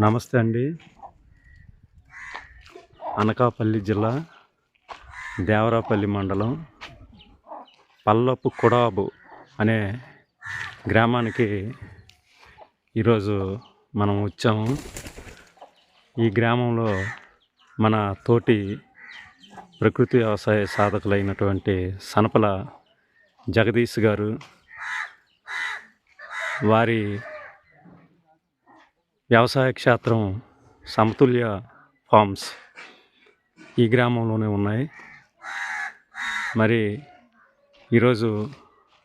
నమస్తే అండి. అనకాపల్లి జిల్లా దేవరాపల్లి మండలం పల్లపు కుడాబు అనే గ్రామానికి ఈరోజు మనం వచ్చాము. ఈ గ్రామంలో మన తోటి ప్రకృతి వ్యవసాయ సాధకులైనటువంటి సనపల జగదీష్ గారు వారి వ్యవసాయ క్షేత్రం సమతుల్య ఫార్మ్స్ ఈ గ్రామంలోనే ఉన్నాయి. మరి ఈరోజు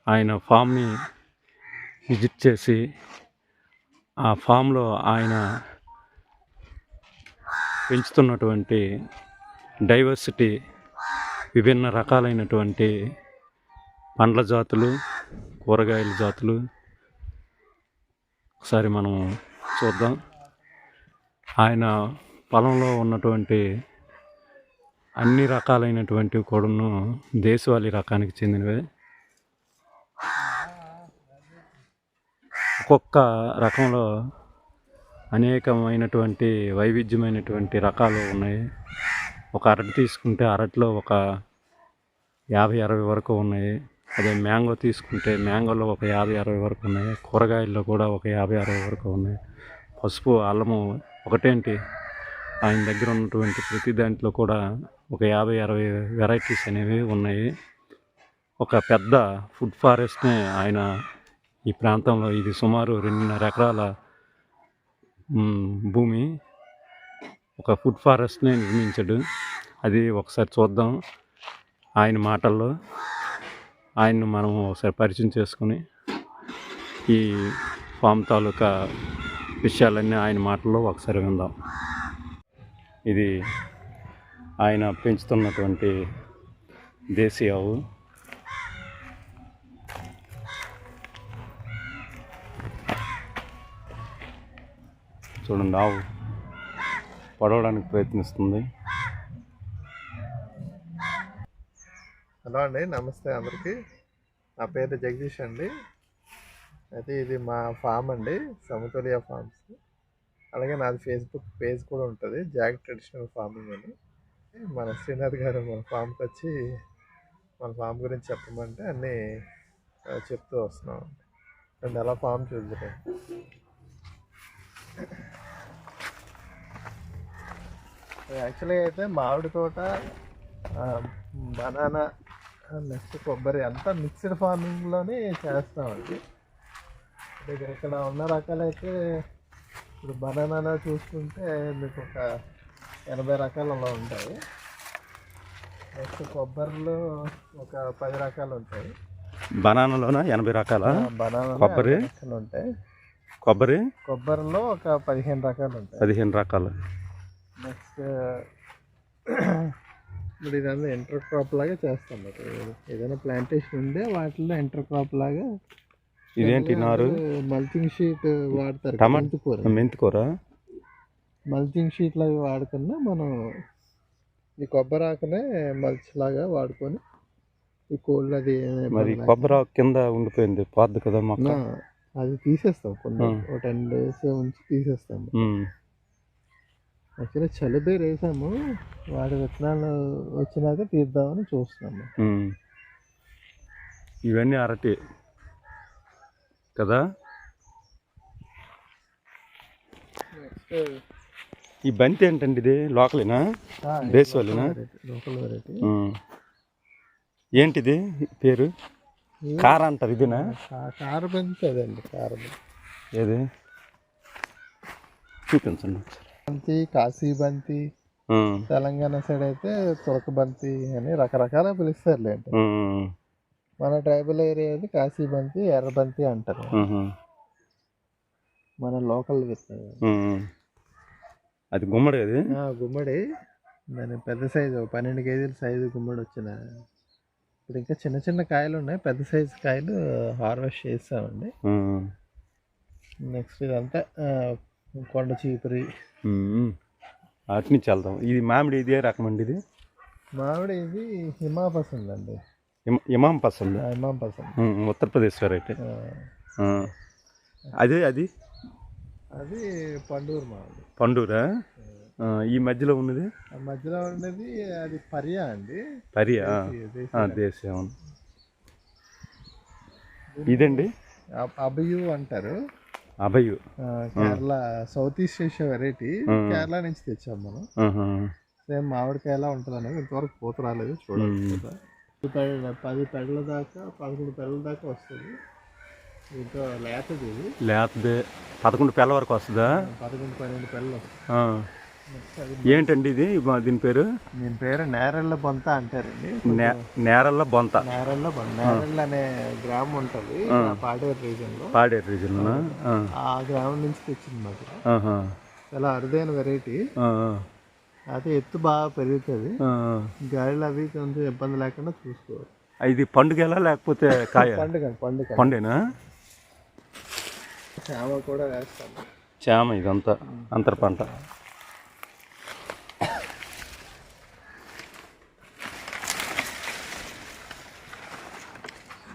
ఆయన ఫామ్ని విజిట్ చేసి ఆ ఫామ్లో ఆయన పెంచుతున్నటువంటి డైవర్సిటీ విభిన్న రకాలైనటువంటి పండ్ల జాతులు కూరగాయల జాతులు. ఒకసారి మనం చూద్దాం. ఆయన పొలంలో ఉన్నటువంటి అన్ని రకాలైనటువంటి కూడాను దేశవాళీ రకానికి చెందినవే. ఒక్కొక్క రకంలో అనేకమైనటువంటి వైవిధ్యమైనటువంటి రకాలు ఉన్నాయి. ఒక అరటి తీసుకుంటే అరటిలో ఒక యాభై అరవై వరకు ఉన్నాయి. అదే మ్యాంగో తీసుకుంటే మ్యాంగోలో ఒక యాభై అరవై వరకు ఉన్నాయి. కూరగాయల్లో కూడా ఒక యాభై అరవై వరకు ఉన్నాయి. పసుపు అల్లము ఒకటేంటి ఆయన దగ్గర ఉన్నటువంటి ప్రతి దాంట్లో కూడా ఒక యాభై అరవై వెరైటీస్ అనేవి ఉన్నాయి. ఒక పెద్ద ఫుడ్ ఫారెస్ట్ని ఆయన ఈ ప్రాంతంలో ఇది సుమారు రెండున్నర ఎకరాల భూమి. ఒక ఫుడ్ ఫారెస్ట్ని నిర్మించాడు. అది ఒకసారి చూద్దాం ఆయన మాటల్లో. ఆయన్ను మనం ఒకసారి పరిచయం చేసుకుని ఈ ఫామ్ తాలూకా విషయాలన్నీ ఆయన మాటల్లో ఒకసారి విందాం. ఇది ఆయన పెంచుతున్నటువంటి దేశీ ఆవు. చూడండి ఆవు పడవడానికి ప్రయత్నిస్తుంది. హలో అండి నమస్తే అందరికీ. నా పేరు జగదీష్ అండి. అయితే ఇది మా ఫామ్ అండి సమతుల్య ఫార్మ్స్ అలాగే నాది ఫేస్బుక్ పేజ్ కూడా ఉంటుంది జాగ్ ట్రెడిషనల్ ఫార్మింగ్ అని. మన శ్రీనాథ్ గారు మన ఫామ్కి వచ్చి మన ఫామ్ గురించి చెప్పమంటే అన్నీ చెప్తూ వస్తున్నాం. అండి అలా ఫామ్ చూద్దాం యాక్చువల్గా అయితే మామిడి తోట బనానా నెక్స్ట్ కొబ్బరి అంతా మిక్స్డ్ ఫార్మింగ్లోనే చేస్తామండి. దగ్గర ఇక్కడ ఉన్న రకాలైతే ఇప్పుడు బనానాలో చూసుకుంటే మీకు ఒక ఎనభై రకాలు అలా ఉంటాయి. నెక్స్ట్ కొబ్బరిలో ఒక పది రకాలు ఉంటాయి. బనానాలోన? ఎనభై రకాల? బనానా కొబ్బరి? ఉంటాయి. కొబ్బరి? కొబ్బరిలో ఒక పదిహేను రకాలు ఉంటాయి. పదిహేను రకాలు. నెక్స్ట్ ఇప్పుడు ఇదంతా ఇంటర్ క్రాప్ లాగా చేస్తాం. ఏదైనా ప్లాంటేషన్ ఉంటే వాటిలో ఇంటర్ క్రాప్ లాగా ఇదేంటి నారు? మల్చింగ్ షీట్ వాడతారు టమాటా- మెంతికూర. మెంతికూర? మల్చింగ్ షీట్ లాగా వాడకుండా మనం ఈ కొబ్బరి ఆకునే మల్చ్ లాగా వాడుకొని ఈ కోళ్ళు అది మరి కొబ్బరి ఆకు కింద ఉండిపోయింది పోద్ది కదా మొక్క అది తీసేస్తాం కొన్ని. ఒక టెన్ డేస్ ఉంచి తీసేస్తాం. ఉమ్. యాక్చువల్లీ చలిబేరు వేసాము వాడి విత్తనాలు వచ్చినాక తీద్దామని చూస్తున్నాము. ఇవన్నీ అరటి. కదా? ఈ బంతి ఏంటండి ఇది? లోకలేనా? దేశీ వాళ్ళేనా? ఏంటిది పేరు? కార అంటారు ఇదేనా? కారబంతి అదండి కారబంతి ఏది? చూపించండి ఒకసారి. బంతి కాశీ బంతి. తెలంగాణ సైడ్ అయితే తులక బంతి అని రకరకాల పిలుస్తారులేండి. మన ట్రైబల్ ఏరియా అయితే కాశీ బంతి ఎర్ర బంతి అంటారు. మన లోకల్ విత్తనం. అది గుమ్మడి అది? ఆ, గుమ్మడి. దాని పెద్ద సైజు పన్నెండు కేజీల సైజు గుమ్మడి వచ్చిన ఇప్పుడు ఇంకా చిన్న చిన్న కాయలు ఉన్నాయి. పెద్ద సైజు కాయలు హార్వెస్ట్ చేస్తామండి. నెక్స్ట్ ఇదంతా కొండ చీపురి. అటు నుంచి వెళ్దాం. ఇది మామిడి ఇదే రకం అండి ఇది? మామిడి ఇది హిమాపసంద్ అండి ఇమ- ఇమాం పసంద్? ఆ, హిమాపసంద్ ఉమ్, ఉత్తరప్రదేశ్ వెరైటీ. అదే అది? అది పండూరు మామిడి పండూరా? ఈ మధ్యలో ఉన్నది? మధ్యలో ఉన్నది అది పర్యా అండి. పరియ? దేశం ఇదండి అబయు అంటారు. Abiu Kerala south east Asia variety. Kerala నుంచి తెచ్చాం మనం. సేమ్ మామిడికాయ ఎలా ఉంటుంది అనేది ఇంతవరకు పూత రాలేదు చూడాలి. పది పెళ్ళ పది పెళ్ళ దాకా పదకొండు పెళ్ళ దాకా వస్తుంది. ఇంకా లేతది ఇది. లేకపోతే పదకొండు పిల్ల వరకు వస్తుందా? పదకొండు పన్నెండు అది ఏంటండి ఇది? దీని పేరు? దీని పేరు నేరెళ్ళ బొంత అంటారండి నే నేరల్ల బొంత. నేరెళ్ళ బొంత నేరెళ్ళ అనే గ్రామం ఉంటుంది. పాడేరు రీజన్లో పాడేరు రీజన్ ఆ గ్రామం నుంచి తెచ్చింది మాకు. చాలా అరుదైన వెరైటీ అయితే ఎత్తు బాగా పెరుగుతుంది. గాలిలో అవి కొంచెం ఇబ్బంది లేకుండా చూసుకోవాలి. ఇది పండుగ లేకపోతే కాయ? పండుగ పండుగ. పండేనా? చామ కూడా వేస్తాము చామ ఇదంతా అంతర పంట.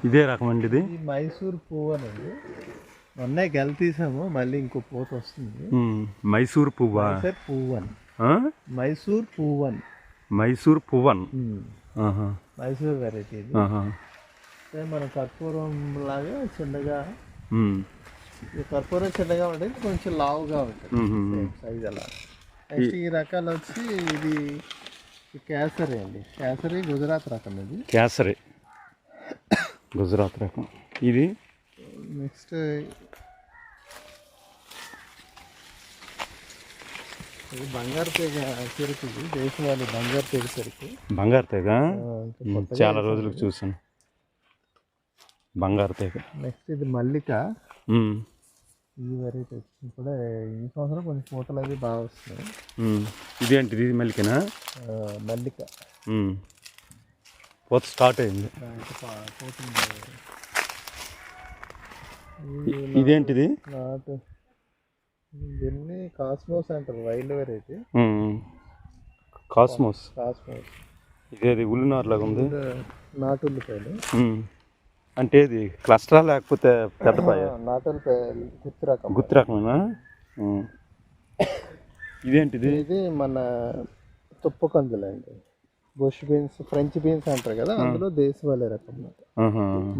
ఇదే రకం అండి ఇది? మైసూర్ పువ్వు అనేది. మొన్నే గెల తీసాము మళ్ళీ ఇంకో పూత వస్తుంది. మైసూర్ పువ్వా? పువ్వన్ ఆ? మైసూర్ పువ్వన్. మైసూర్ పువ్వన్. మైసూర్ వెరైటీ మన కర్పూరం లాగా చిన్నగా కర్పూరం చిన్నగా ఉంటుంది కొంచెం లావుగా ఉంటుంది. సైజ్ అలా. నెక్స్ట్ ఈ రకాలు వచ్చి ఇది కేసరి అండి. కేసరి గుజరాత్ రకం ఇది. కేసరి. గుజరాత్ రకం. ఇది? నెక్స్ట్ ఇది బంగారు తీగ చెరుకు ఇది. దేశవాళీ బంగారు తీగ చెరుకు బంగారు తెగ? చాలా రోజులకు చూసాను బంగారు తెగ. నెక్స్ట్ ఇది మల్లిక. ఉమ్, ఈ వెరైటీ ఇప్పుడే ఈ సంవత్సరం కొంచెం పూతలు అవి బాగా వస్తున్నాయి. ఉమ్. ఇదేంటిది? ఇది మల్లికనా? ఆ, మల్లిక. ఉమ్. పోత స్టార్ట్ అయింది. ఆ, ఇంకా పా- పోతుంది. ఇ- ఇదేంటిది? నాటు దీన్ని కాస్మోస్ అంటారు వైల్డ్ వెరైటీ. కాస్మోస్. కాస్మోస్. ఇదేది ఉల్లినార్ లాగా ఉంది. నాటు ఉల్లిపాయలు. అంటే ఇది క్లస్టరా లేకపోతే పెద్ద పాయ? నాటు ఉల్లిపాయలు గుత్తి రకం గుత్తి రకమేనా. ఇదేంటిది? ఇది మన తుప్పు కందులు అండి బుష్ బీన్స్ ఫ్రెంచ్ బీన్స్ అంటారు కదా అందులో దేశవాళీ రకం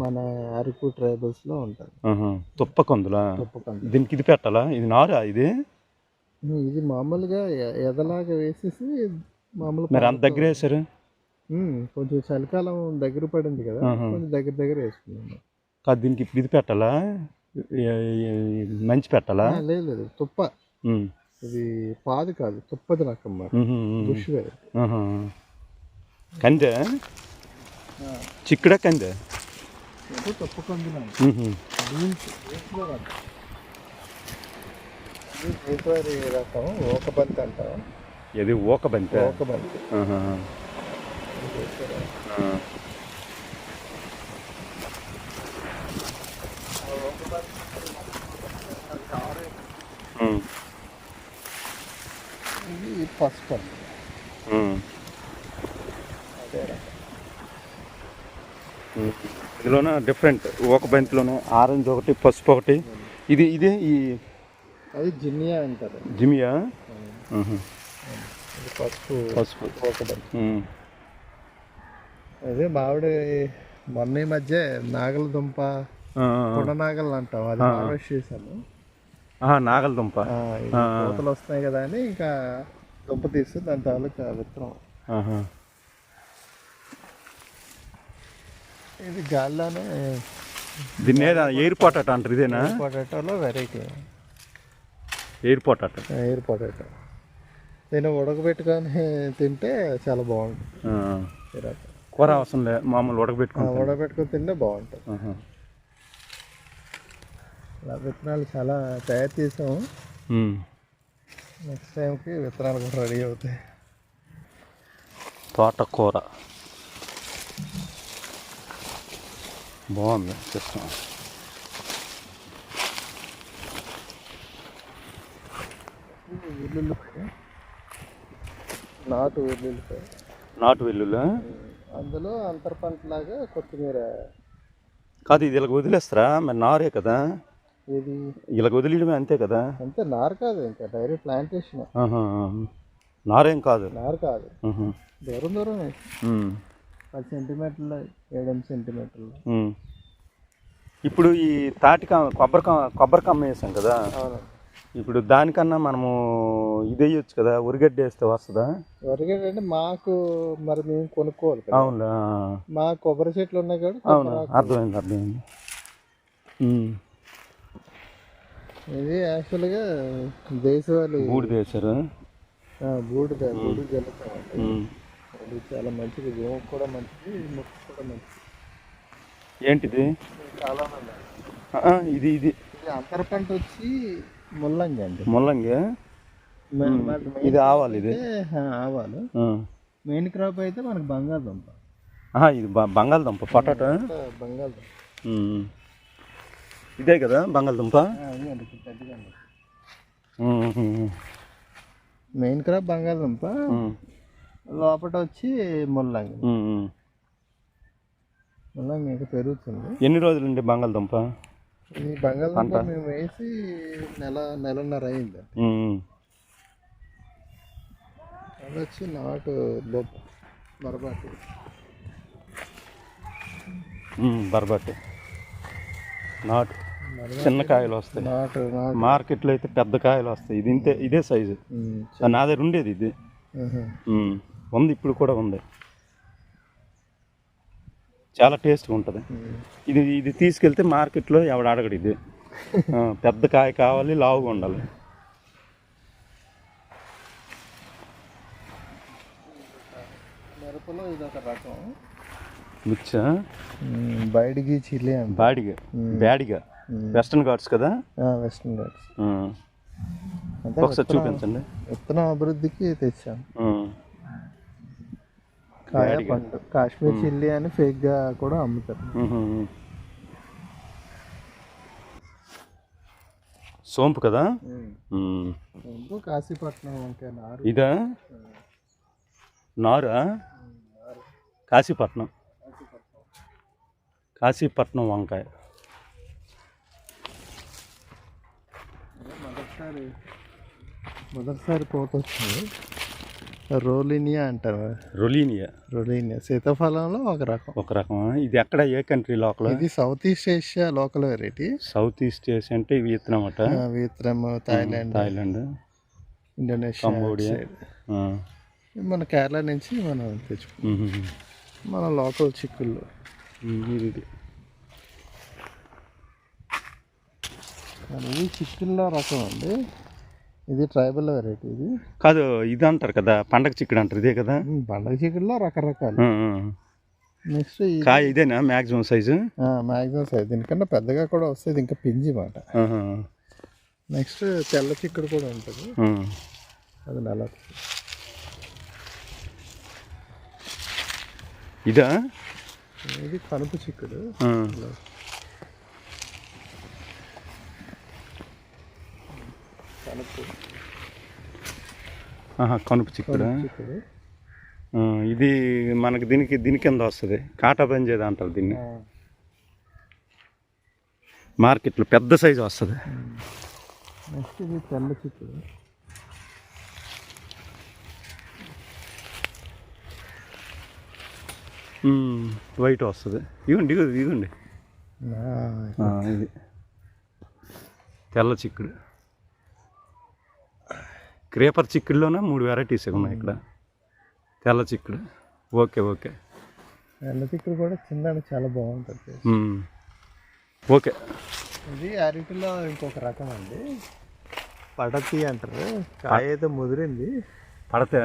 మన అరకు ట్రైబల్స్లో ఉంటుంది. ఆహా. తుప్ప కొందులా తుప్పు కందులు దీనికి ఇది పెట్టాలా? ఇది నారా ఇది? ఇది మామూలుగా ఎదలాగా వేసేసి మామూలు మరి అంత దగ్గర వేసారు కొంచెం చలికాలం దగ్గర పడింది కదా. కొంచెం దగ్గర దగ్గర వేసుకున్నాను. కాదు దీనికి ఇది పెట్టాలా? మంచి పెట్టాలా? లేదు లేదు. తుప్ప. ఇది పాదు కాదు తుప్పది రకం మరి. బుష్. కంద? చిక్కడ కంద? ఇది తుప్ప రకం ఇది దేశవాళీ రకం ఓకబంతి? అంటాం ఇది ఊక ఓకబంతి ఇది ఆ. ఉమ్. ఇది ఫస్ట్ అండి ఉమ్. అదే రకం ఉమ్. ఇందులోన డిఫరెంట్ ఒక బంతిలోనే ఆరెంజ్ ఒకటి పసుపు ఒకటి. ఇది ఇదే ఈ అది జిన్నియా అంటారు. జిమియా పసుపు. పసుపు. ఉమ్. అదే మామిడి మొన్న ఈ మధ్య నాగల దుంప నాగలు అంటాం. అది హార్వెస్ట్ చేశాను. ఆ, ఈ పూతలు వస్తున్నాయి కదా అని ఇంకా దుంప తీసి దాని తాలూకా విత్తనం. ఇది గాల్లోనే దీన్ని ఎయిర్ పొటాటో అంటారు ఇదేనా? పొటాటోలో variety. Air potato air potato దీన్ని ఉడకబెట్టుకొని తింటే చాలా బాగుంటుంది. కూర అవసరం లే మామూలు ఆ, ఉడకబెట్టుకుంటాం ఉడకబెట్టుకొని తింటే బాగుంటుంది. ఇలా విత్తనాలు చాలా తయారు చేసాము. నెక్స్ట్ టైంకి విత్తనాలు కూడా రెడీ అవుతాయి. తోటకూర. బాగుంది సిస్టమ్ వెల్లుల్లిపాయ నాటు వెల్లుల్లిపాయ. నాటు వెల్లుల్లి అందులో అంతర పంటలాగా కొత్తిమీర. కాదు ఇది ఇలా వదిలేస్తారా? మరి నారే కదా. ఇది ఇలా వదిలేయడమే అంతే కదా. అంతే నారు కాదు ఇంకా డైరెక్ట్ ప్లాంటేషన్. నారేం కాదు. నారు కాదు. దూరం దూరం. పది సెంటీమీటర్లు ఏడెనిమిది సెంటీమీటర్లు. ఇప్పుడు ఈ తాటిక కొబ్బరికా కొబ్బరికమ్మ వేసాం కదా? ఇప్పుడు దానికన్నా మనము ఇది వేయొచ్చు కదా? ఉరిగడ్డ వేస్తే వస్తుందా? వరిగడ్డ అంటే మాకు మరి మేము కొనుక్కోవాలి కదా. అవునా మా కొబ్బరి చెట్లు ఉన్నాయి కాబట్టి అవునా కొబ్బరి. అర్థమైంది అర్థమైంది. ఇది యాక్చువల్గా దేశవాళీ. బూడిద వేశారు? బూడిద బూడిద ఇది చాలా మంచిది. భూమికి కూడా మంచిది ముక్కు కూడా మంచిది. ఏంటిది? చాలా ఇది ఇది. అంతర పంట వచ్చి ముల్లంగి అండి. ముల్లంగి? ఇది ఆవాలి ఇది? ఆవాలు. మెయిన్ క్రాప్ అయితే మనకు బంగాళదుంప. ఇది బంగాళదుంప పొటాటో? బంగాళదుంప. ఇదే కదా బంగాళదుంప? మెయిన్ క్రాప్ బంగాళదుంప. లోపల వచ్చి ముల్లంగి. ముల్లంగి ఇంకా పెరుగుతుంది. ఎన్ని రోజులండి బంగాళదుంప? ఈ బంగాళదుంప మేము వేసి నెల నెలన్నర అయింది. అది వచ్చి నాటు బొబ్బ బరబాటి. ఉమ్, బర్బట్టి నాటు. చిన్న కాయలు వస్తాయి. నాటు మార్కెట్లో అయితే పెద్ద కాయలు వస్తాయి. ఇది ఇంతే ఇదే సైజు. నా దగ్గర ఉండేది ఇది. ఉంది ఇప్పుడు కూడా ఉంది. చాలా టేస్ట్గా ఉంటుంది. ఇది ఇది తీసుకెళ్తే మార్కెట్లో ఎవడు అడగడు ఇది. పెద్ద కాయ కావాలి లావుగా ఉండాలి. మిరపలో ఇది ఒక రకం బయటికి చిల్లి అంట. బాడిగా బ్యాడిగా వెస్టర్న్ ఘాట్స్ కదా? వెస్టర్న్ ఘాట్స్ ఒకసారి చూపించండి. విత్తనం అభివృద్ధికి తెచ్చాం. ఆ. కాయ పండు. కాశ్మీర్ చిల్లీ అని ఫేక్గా కూడా అమ్ముతారు. సోంపు కదా. ముందు కాశీపట్నం వంకాయ నారు. ఇదా? నారా? కాశీపట్నం. కాశీపట్నం వంకాయ. మొదటిసారి మొదటిసారి పోత వచ్చింది రోలినియా అంటారు రొలీనియా. రోలినియా. సీతాఫలంలో ఒక రకం. ఒక రకం. ఇది ఎక్కడ ఏ కంట్రీ లోకల్? ఇది south east Asia local variety. South east Asia అంటే వియత్నాం అట? Vietnam Thailand. Thailand. Indonesia Cambodia. మన కేరళ నుంచి మనం తెచ్చుకుంటాం. మన లోకల్ ఇది ఇది. ఇది చిక్కుల్లో రకం అండి. ఇది ట్రైబల్ వెరైటీ ఇది. కాదు ఇది అంటారు కదా పండగ చిక్కుడు అంటారు ఇదే కదా? పండగ చిక్కుల్లో రకరకాలు. నెక్స్ట్ కాయ ఇదేనా మ్యాక్సిమం సైజు మ్యాక్సిమం సైజ్ దీనికన్నా పెద్దగా కూడా వస్తుంది ఇంకా పింజి మాట. నెక్స్ట్ తెల్ల చిక్కుడు కూడా ఉంటుంది. అది నెల ఇదా? ఇది కనుపు చిక్కుడు. కనుపు చిక్కుడు ఇది మనకి దీనికి దీని కింద వస్తుంది. కాటా పంజేది అంటారు దీన్ని. మార్కెట్లో పెద్ద సైజు వస్తుంది. నెక్స్ట్ ఇది తెల్ల చిక్కుడు. వైట్ వస్తుంది. ఇవ్వండి ఇగోండి ఆ, ఆ, ఇది. తెల్ల చిక్కుడు. క్రేపర్ చిక్కుడులోనే మూడు వెరైటీస్ ఉన్నాయి ఇక్కడ. తెల్ల చిక్కుడు. Okay okay. తెల్ల చిక్కుడు కూడా చిన్న చాలా బాగుంటుంది. ఓకే. ఇది అరటిలో ఇంకొక రకం అండి. పడతి అంటారు. కాయ అయితే ముదిరింది. పడితే?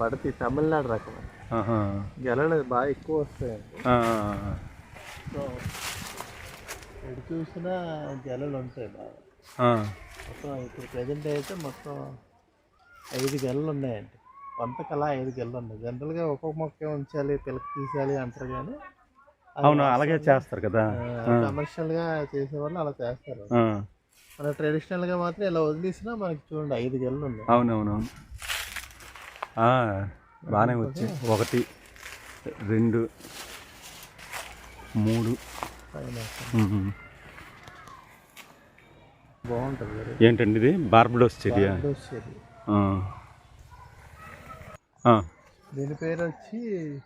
పడతి తమిళనాడు రకం. గెలలు బాగా ఎక్కువ వస్తాయండి. సో ఎటు చూసినా గెలలు ఉంటాయి బాగా. మొత్తం ఇప్పుడు ప్రజెంట్ అయితే మొత్తం ఐదు గెలలు ఉన్నాయండి. వంతకలా ఐదు గెలలు ఉన్నాయి. జనరల్గా ఒక్కొక్క మొక్క ఉంచాలి పిలక తీసేయాలి అంటారు కానీ అవును అలాగే చేస్తారు కదా. కమర్షియల్గా చేసేవాళ్ళు అలా చేస్తారు. మన ట్రెడిషనల్గా మాత్రం ఇలా వదిలేసినా మనకి చూడండి ఐదు గెలలు ఉన్నాయి. అవునవునవును. బాగానే వచ్చాయి. ఒకటి రెండు మూడు. బాగుంటుంది ఏంటండి ఇది? బార్బడోస్ చెరియా దీని పేరు వచ్చి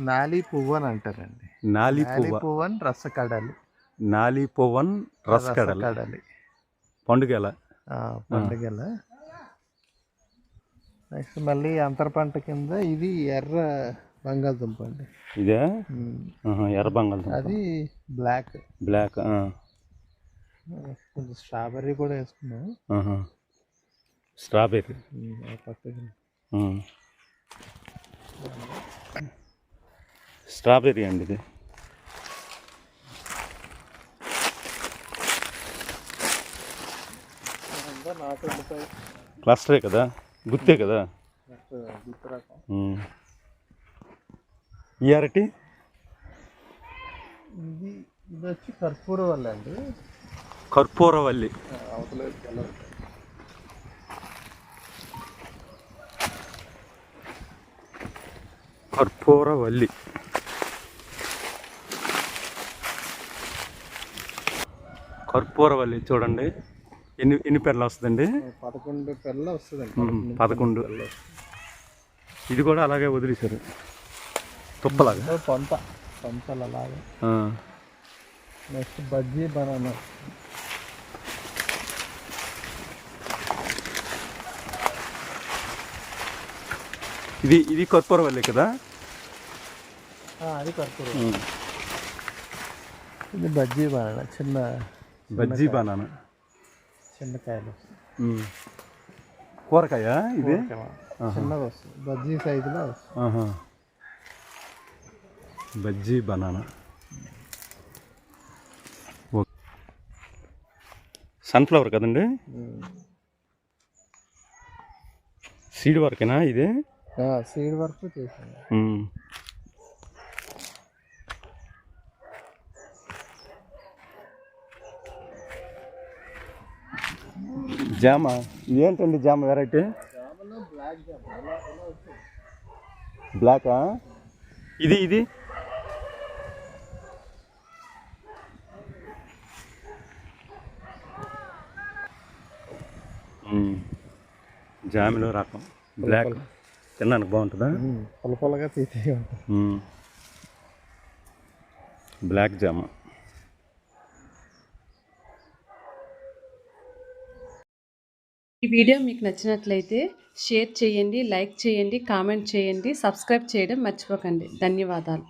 నాలి పువ్వు అని అంటారండి. నాలి నాలి పువ్వ. పువ్వు అని రసకడలి. నాలి పువ్వన్ రసకడల. రసకడలి. పండుగల. పండుగల. నెక్స్ట్ మళ్ళీ అంతర పంట కింద ఇది ఎర్ర బంగాళదుంప అండి. ఇదే? ఎర్ర బంగాళదుంప. అది బ్లాక్. బ్లాక్ కొంచెం స్ట్రాబెర్రీ కూడా వేసుకున్నాం. స్ట్రాబెర్రీ. స్ట్రాబెర్రీ అండి ఇది. క్లస్టరే కదా? గుత్తే కదా. ఈ అరటి? ఇది ఇది వచ్చి కర్పూర వల్ల అండి. కర్పూరవల్లి. కర్పూరవల్లి. కర్పూరవల్లి చూడండి. ఎన్ని ఎన్ని పెర్లు వస్తుందండి? పదకొండు పెళ్ళ వస్తుందండి. పదకొండు ఇది కూడా అలాగే వదిలేశారు. తుప్పలాగా? సో పొంత పొంతలు అలాగా. Next bajji banana. ఇది ఇది కర్పూరవల్లి కదా? అది కర్పూర. ఉమ్. ఇది బజ్జీ బనానా చిన్న బజ్జీ బనానా చిన్న కాయలు. ఉమ్. కూరకాయ ఇది? చిన్నది వస్తుంది. బజ్జీ సైజులో. బజ్జీ బనానా సన్ఫ్లవర్ కదండి? సీడ్ వరకేనా ఇది? సీడ్ వరకు ఉమ్. జామ ఏంటండి జామ వెరైటీ? బ్లాక్? ఇది ఇది. జామిలో రకం. బ్లాక్. తిన్నానికి బాగుంటుందా? పొల పొలగా. బ్లాక్ జామ. ఈ వీడియో మీకు నచ్చినట్లయితే షేర్ చేయండి లైక్ చేయండి కామెంట్ చేయండి సబ్స్క్రైబ్ చేయడం మర్చిపోకండి. ధన్యవాదాలు.